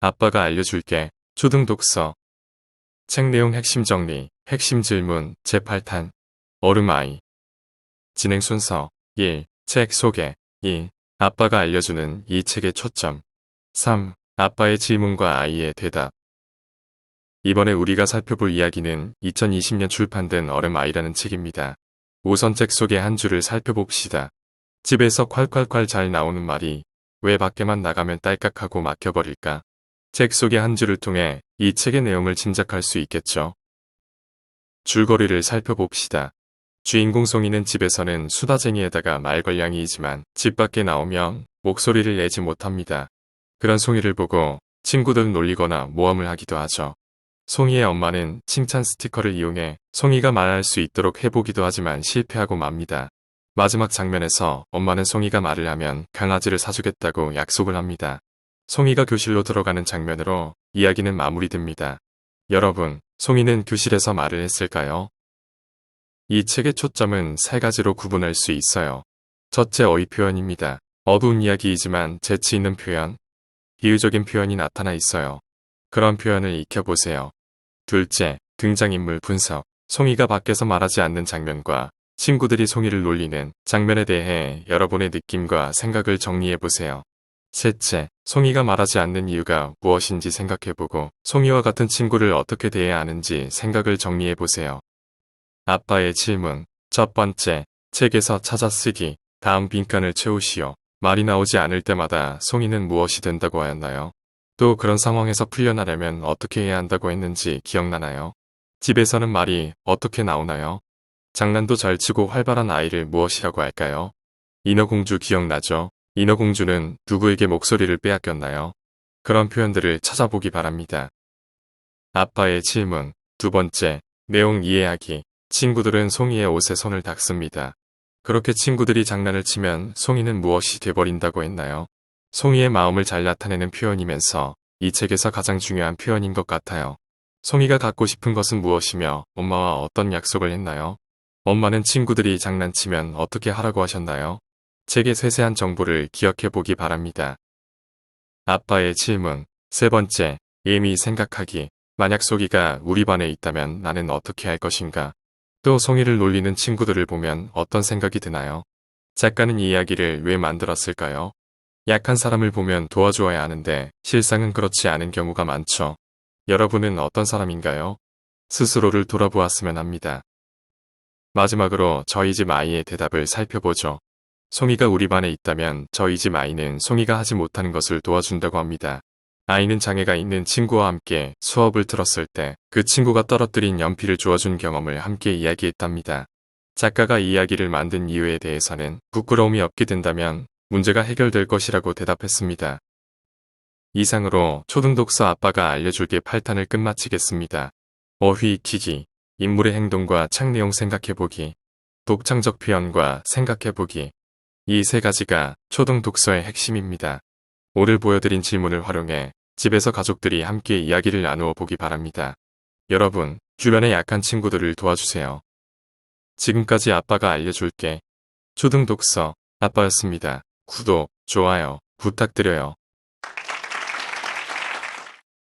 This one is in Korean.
아빠가 알려줄게. 초등독서. 책 내용 핵심 정리, 핵심 질문, 제8탄. 얼음 아이. 진행 순서 1. 책 소개 2. 아빠가 알려주는 이 책의 초점 3. 아빠의 질문과 아이의 대답 이번에 우리가 살펴볼 이야기는 2020년 출판된 얼음 아이라는 책입니다. 우선 책 속의 한 줄을 살펴봅시다. 집에서 콸콸콸 잘 나오는 말이 왜 밖에만 나가면 딸깍하고 막혀버릴까? 책 속의 한 줄을 통해 이 책의 내용을 짐작할 수 있겠죠. 줄거리를 살펴봅시다. 주인공 송이는 집에서는 수다쟁이에다가 말걸량이이지만 집 밖에 나오면 목소리를 내지 못합니다. 그런 송이를 보고 친구들 놀리거나 모험을 하기도 하죠. 송이의 엄마는 칭찬 스티커를 이용해 송이가 말할 수 있도록 해보기도 하지만 실패하고 맙니다. 마지막 장면에서 엄마는 송이가 말을 하면 강아지를 사주겠다고 약속을 합니다. 송이가 교실로 들어가는 장면으로 이야기는 마무리됩니다. 여러분, 송이는 교실에서 말을 했을까요? 이 책의 초점은 세 가지로 구분할 수 있어요. 첫째 어휘 표현입니다. 어두운 이야기이지만 재치 있는 표현, 비유적인 표현이 나타나 있어요. 그런 표현을 익혀보세요. 둘째, 등장인물 분석. 송이가 밖에서 말하지 않는 장면과 친구들이 송이를 놀리는 장면에 대해 여러분의 느낌과 생각을 정리해보세요. 셋째, 송이가 말하지 않는 이유가 무엇인지 생각해보고 송이와 같은 친구를 어떻게 대해야 하는지 생각을 정리해보세요. 아빠의 질문. 첫 번째, 책에서 찾아 쓰기. 다음 빈칸을 채우시오. 말이 나오지 않을 때마다 송이는 무엇이 된다고 하였나요? 또 그런 상황에서 풀려나려면 어떻게 해야 한다고 했는지 기억나나요? 집에서는 말이 어떻게 나오나요? 장난도 잘 치고 활발한 아이를 무엇이라고 할까요? 인어공주 기억나죠? 인어공주는 누구에게 목소리를 빼앗겼나요? 그런 표현들을 찾아보기 바랍니다. 아빠의 질문. 두 번째, 내용 이해하기. 친구들은 송이의 옷에 손을 닦습니다. 그렇게 친구들이 장난을 치면 송이는 무엇이 돼버린다고 했나요? 송이의 마음을 잘 나타내는 표현이면서 이 책에서 가장 중요한 표현인 것 같아요. 송이가 갖고 싶은 것은 무엇이며 엄마와 어떤 약속을 했나요? 엄마는 친구들이 장난치면 어떻게 하라고 하셨나요? 책의 세세한 정보를 기억해 보기 바랍니다. 아빠의 질문. 세 번째, 예미 생각하기. 만약 송이가 우리 반에 있다면 나는 어떻게 할 것인가? 또 송이를 놀리는 친구들을 보면 어떤 생각이 드나요? 작가는 이 이야기를 왜 만들었을까요? 약한 사람을 보면 도와주어야 하는데 실상은 그렇지 않은 경우가 많죠. 여러분은 어떤 사람인가요? 스스로를 돌아보았으면 합니다. 마지막으로 저희 집 아이의 대답을 살펴보죠. 송이가 우리 반에 있다면 저희 집 아이는 송이가 하지 못하는 것을 도와준다고 합니다. 아이는 장애가 있는 친구와 함께 수업을 들었을 때 그 친구가 떨어뜨린 연필을 주어준 경험을 함께 이야기했답니다. 작가가 이 이야기를 만든 이유에 대해서는 부끄러움이 없게 된다면 문제가 해결될 것이라고 대답했습니다. 이상으로 초등독서 아빠가 알려줄 게 8탄을 끝마치겠습니다. 어휘 익히기, 인물의 행동과 책 내용 생각해보기, 독창적 표현과 생각해보기. 이 세 가지가 초등 독서의 핵심입니다. 오늘 보여드린 질문을 활용해 집에서 가족들이 함께 이야기를 나누어 보기 바랍니다. 여러분, 주변의 약한 친구들을 도와주세요. 지금까지 아빠가 알려줄게. 초등 독서 아빠였습니다. 구독, 좋아요 부탁드려요.